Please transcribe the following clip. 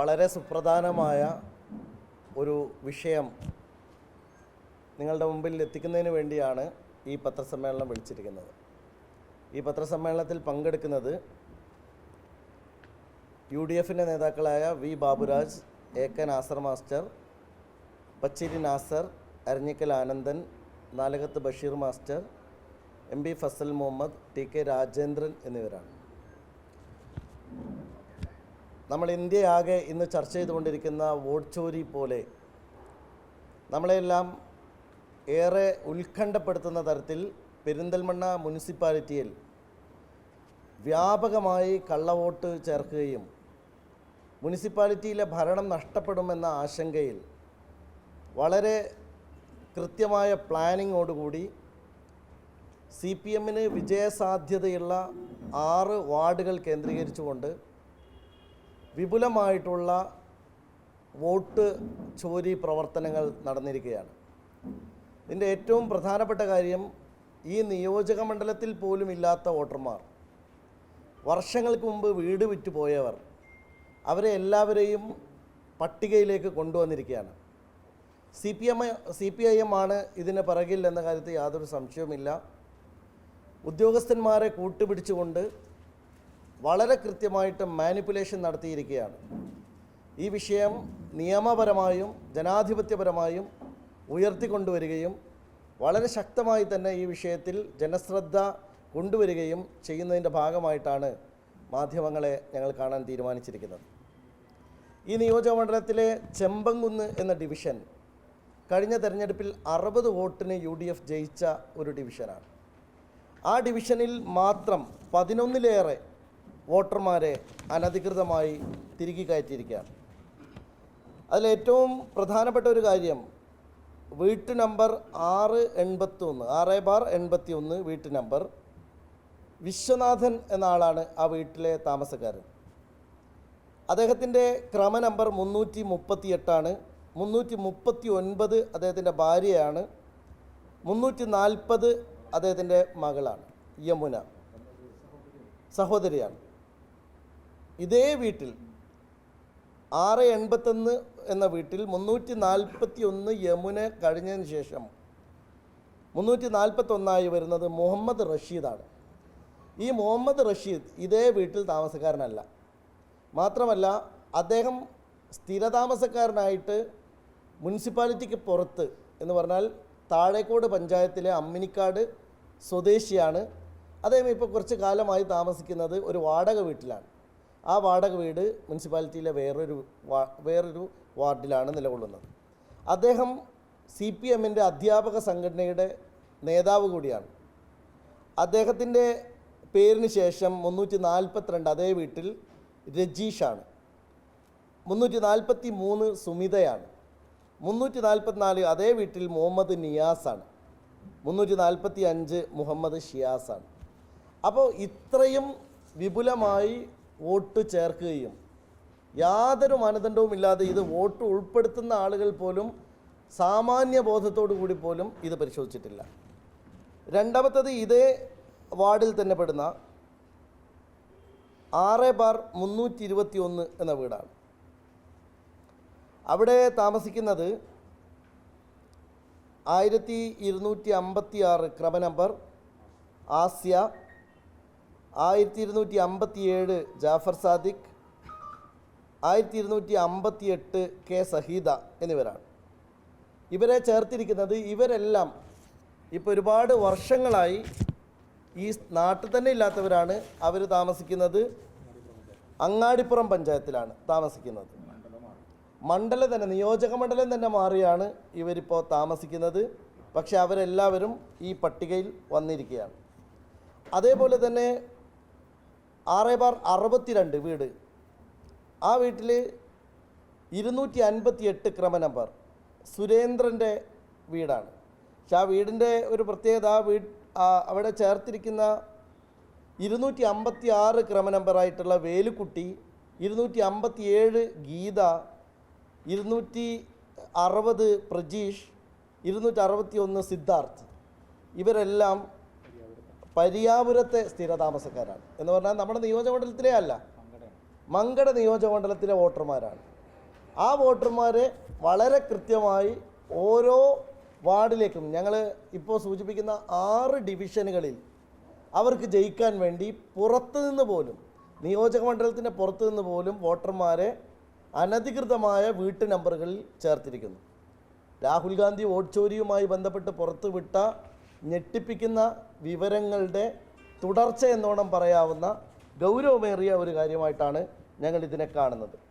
വളരെ സുപ്രധാനമായ ഒരു വിഷയം നിങ്ങളുടെ മുമ്പിൽ എത്തിക്കുന്നതിന് വേണ്ടിയാണ് ഈ പത്രസമ്മേളനം വിളിച്ചിരിക്കുന്നത്. ഈ പത്രസമ്മേളനത്തിൽ പങ്കെടുക്കുന്നത് യു ഡി എഫിന്റെ നേതാക്കളായ V Baburaj A K Nasar master Pachiri Nasar Aranjikkal Anandan Nalakath Basheer master M P Fasal Muhammad T K Rajendran എന്നിവരാണ്. നമ്മൾ ഇന്ത്യയാകെ ഇന്ന് ചർച്ച ചെയ്തുകൊണ്ടിരിക്കുന്ന വോട്ട് ചോരി പോലെ നമ്മളെല്ലാം ഏറെ ഉത്കണ്ഠപ്പെടുത്തുന്ന തരത്തിൽ പെരിന്തൽമണ്ണ മുനിസിപ്പാലിറ്റിയിൽ വ്യാപകമായി കള്ളവോട്ട് ചേർക്കുകയും മുനിസിപ്പാലിറ്റിയിലെ ഭരണം നഷ്ടപ്പെടുമെന്ന ആശങ്കയിൽ വളരെ കൃത്യമായ പ്ലാനിങ്ങോടുകൂടി സി പി എമ്മിന് വിജയസാധ്യതയുള്ള ആറ് വാർഡുകൾ കേന്ദ്രീകരിച്ചുകൊണ്ട് വിപുലമായിട്ടുള്ള വോട്ട് ചോരി പ്രവർത്തനങ്ങൾ നടന്നിരിക്കുകയാണ്. ഇതിന്റെ ഏറ്റവും പ്രധാനപ്പെട്ട കാര്യം ഈ നിയോജക മണ്ഡലത്തിൽ പോലും ഇല്ലാത്ത വോട്ടർമാർ. വർഷങ്ങൾക്ക് മുമ്പ് വീട് വിറ്റ് പോയവർ അവരെ എല്ലാവരെയും പട്ടികയിലേക്ക് കൊണ്ടുവന്നിരിക്കുകയാണ്. C P M C P I M ആണ് ഇതിന് പിറകിൽ എന്ന കാര്യത്തിൽ യാതൊരു സംശയവുമില്ല. ഉദ്യോഗസ്ഥന്മാരെ കൂട്ടുപിടിച്ചുകൊണ്ട് വളരെ കൃത്യമായിട്ട് മാനിപ്പുലേഷൻ നടത്തിയിരിക്കുകയാണ്. ഈ വിഷയം നിയമപരമായും ജനാധിപത്യപരമായും ഉയർത്തിക്കൊണ്ടുവരികയും വളരെ ശക്തമായി തന്നെ ഈ വിഷയത്തിൽ ജനശ്രദ്ധ കൊണ്ടുവരികയും ചെയ്യുന്നതിന്റെ ഭാഗമായിട്ടാണ് മാധ്യമങ്ങളെ ഞങ്ങൾ കാണാൻ തീരുമാനിച്ചിരിക്കുന്നത്. ഈ നിയോജകമണ്ഡലത്തിലെ ചെമ്പങ്കുന്ന് എന്ന ഡിവിഷൻ കഴിഞ്ഞ തെരഞ്ഞെടുപ്പിൽ അറുപത് വോട്ടിന് യു ഡി എഫ് ജയിച്ച ഒരു ഡിവിഷനാണ് ആ ഡിവിഷനിൽ മാത്രം പതിനൊന്നിലേറെ വോട്ടർമാരെ അനധികൃതമായി തിരികെ കയറ്റിയിരിക്കുകയാണ്. അതിലേറ്റവും പ്രധാനപ്പെട്ട ഒരു കാര്യം വീട്ടു നമ്പർ ആറ് എൺപത്തി ഒന്ന് ആറ് ബാർ എൺപത്തി ഒന്ന് വീട്ടു നമ്പർ വിശ്വനാഥൻ എന്ന ആളാണ് ആ വീട്ടിലെ താമസക്കാരൻ. അദ്ദേഹത്തിന്റെ ക്രമ നമ്പർ മുന്നൂറ്റി മുപ്പത്തി എട്ടാണ് മുന്നൂറ്റി മുപ്പത്തി ഒൻപത് അദ്ദേഹത്തിന്റെ ഭാര്യയാണ്. മുന്നൂറ്റി നാൽപ്പത് അദ്ദേഹത്തിന്റെ മകളാണ്. യമുന. സഹോദരിയാണ്. ഇതേ വീട്ടിൽ ആറ് എൺപത്തൊന്ന് എന്ന വീട്ടിൽ മുന്നൂറ്റി നാൽപ്പത്തി ഒന്ന് യമുന കഴിഞ്ഞതിന് ശേഷം മുന്നൂറ്റി നാൽപ്പത്തൊന്നായി വരുന്നത് മുഹമ്മദ് റഷീദാണ്. ഈ മുഹമ്മദ് റഷീദ് ഇതേ വീട്ടിൽ താമസക്കാരനല്ല. മാത്രമല്ല അദ്ദേഹം സ്ഥിരതാമസക്കാരനായിട്ട് മുനിസിപ്പാലിറ്റിക്ക് പുറത്ത് എന്ന് പറഞ്ഞാൽ താഴേക്കോട് പഞ്ചായത്തിലെ അമ്മിനിക്കാട് സ്വദേശിയാണ്. അദ്ദേഹം ഇപ്പോൾ കുറച്ച് കാലമായി താമസിക്കുന്നത് ഒരു വാടക വീട്ടിലാണ്. ആ വാടക വീട് മുനിസിപ്പാലിറ്റിയിലെ വേറൊരു വേറൊരു വാർഡിലാണ് നിലകൊള്ളുന്നത്. അദ്ദേഹം സി പി എമ്മിന്റെ അധ്യാപക സംഘടനയുടെ നേതാവ് കൂടിയാണ്. അദ്ദേഹത്തിന്റെ പേരിന് ശേഷം മുന്നൂറ്റി നാൽപ്പത്തിരണ്ട് അതേ വീട്ടിൽ രജീഷാണ്. മുന്നൂറ്റി നാൽപ്പത്തി മൂന്ന് സുമിതയാണ്. മുന്നൂറ്റി നാൽപ്പത്തിനാല് അതേ വീട്ടിൽ മുഹമ്മദ് നിയാസാണ്. മുന്നൂറ്റി നാൽപ്പത്തി അഞ്ച് മുഹമ്മദ് ഷിയാസാണ്. അപ്പോൾ ഇത്രയും വിപുലമായി വോട്ട് ചേർക്കുകയും യാതൊരു മാനദണ്ഡവും ഇല്ലാതെ ഇത് വോട്ട് ഉൾപ്പെടുത്തുന്ന ആളുകൾ പോലും സാമാന്യ ബോധത്തോടു കൂടി പോലും ഇത് പരിശോധിച്ചിട്ടില്ല. രണ്ടാമത്തത് ഇതേ വാർഡിൽ തന്നെ പെടുന്ന ആറ് ബാർ മുന്നൂറ്റി ഇരുപത്തി ഒന്ന് എന്ന വീടാണ്. അവിടെ താമസിക്കുന്നത് ആയിരത്തി ഇരുന്നൂറ്റി അമ്പത്തി ആറ് ക്രമ നമ്പർ ആസ്യ ആയിരത്തി ഇരുന്നൂറ്റി അമ്പത്തി ഏഴ് ജാഫർ സാദിഖ് ആയിരത്തി ഇരുന്നൂറ്റി അമ്പത്തി എട്ട് കെ സഹീദ എന്നിവരാണ്. ഇവരെ ചേർത്തിരിക്കുന്നത് ഇവരെല്ലാം ഇപ്പോൾ ഒരുപാട് വർഷങ്ങളായി ഈ നാട്ടിൽ തന്നെ ഇല്ലാത്തവരാണ്. അവർ താമസിക്കുന്നത് അങ്ങാടിപ്പുറം പഞ്ചായത്തിലാണ് താമസിക്കുന്നത്. മണ്ഡലം തന്നെ നിയോജക മണ്ഡലം തന്നെ മാറിയാണ് ഇവരിപ്പോൾ താമസിക്കുന്നത്. പക്ഷെ അവരെല്ലാവരും ഈ പട്ടികയിൽ വന്നിരിക്കുകയാണ്. അതേപോലെ തന്നെ ആറ് ബാർ അറുപത്തിരണ്ട് വീട്. ആ വീട്ടിൽ ഇരുന്നൂറ്റി അൻപത്തി എട്ട് ക്രമ നമ്പർ സുരേന്ദ്രന്റെ വീടാണ്. പക്ഷെ ആ വീടിന്റെ ഒരു പ്രത്യേകത ആ വീട് അവിടെ ചേർത്തിരിക്കുന്ന ഇരുന്നൂറ്റി അമ്പത്തി ആറ് ക്രമ നമ്പറായിട്ടുള്ള വേലുക്കുട്ടി ഇരുന്നൂറ്റി അമ്പത്തി ഏഴ് ഗീത ഇരുന്നൂറ്റി അറുപത് പ്രജീഷ് ഇരുന്നൂറ്റി അറുപത്തി ഒന്ന് സിദ്ധാർത്ഥ് ഇവരെല്ലാം പരിയാപുരത്തെ സ്ഥിരതാമസക്കാരാണ്. എന്ന് പറഞ്ഞാൽ നമ്മുടെ നിയോജകമണ്ഡലത്തിലേ അല്ല മങ്കട നിയോജകമണ്ഡലത്തിലെ വോട്ടർമാരാണ്. ആ വോട്ടർമാരെ വളരെ കൃത്യമായി ഓരോ വാർഡിലേക്കും ഞങ്ങൾ ഇപ്പോൾ സൂചിപ്പിക്കുന്ന ആറ് ഡിവിഷനുകളിൽ അവർക്ക് ജയിക്കാൻ വേണ്ടി പുറത്തു നിന്ന് പോലും നിയോജകമണ്ഡലത്തിന്റെ പുറത്തു നിന്ന് പോലും വോട്ടർമാരെ അനധികൃതമായ വീട്ടു നമ്പറുകളിൽ ചേർത്തിരിക്കുന്നു. രാഹുൽ ഗാന്ധി വോട്ട് ചോരിയുമായി ബന്ധപ്പെട്ട് പുറത്തുവിട്ട ഞെട്ടിപ്പിക്കുന്ന വിവരങ്ങളുടെ തുടർച്ച എന്നോണം പറയാവുന്ന ഗൗരവമേറിയ ഒരു കാര്യമായിട്ടാണ് ഞങ്ങൾ ഇതിനെ കാണുന്നത്.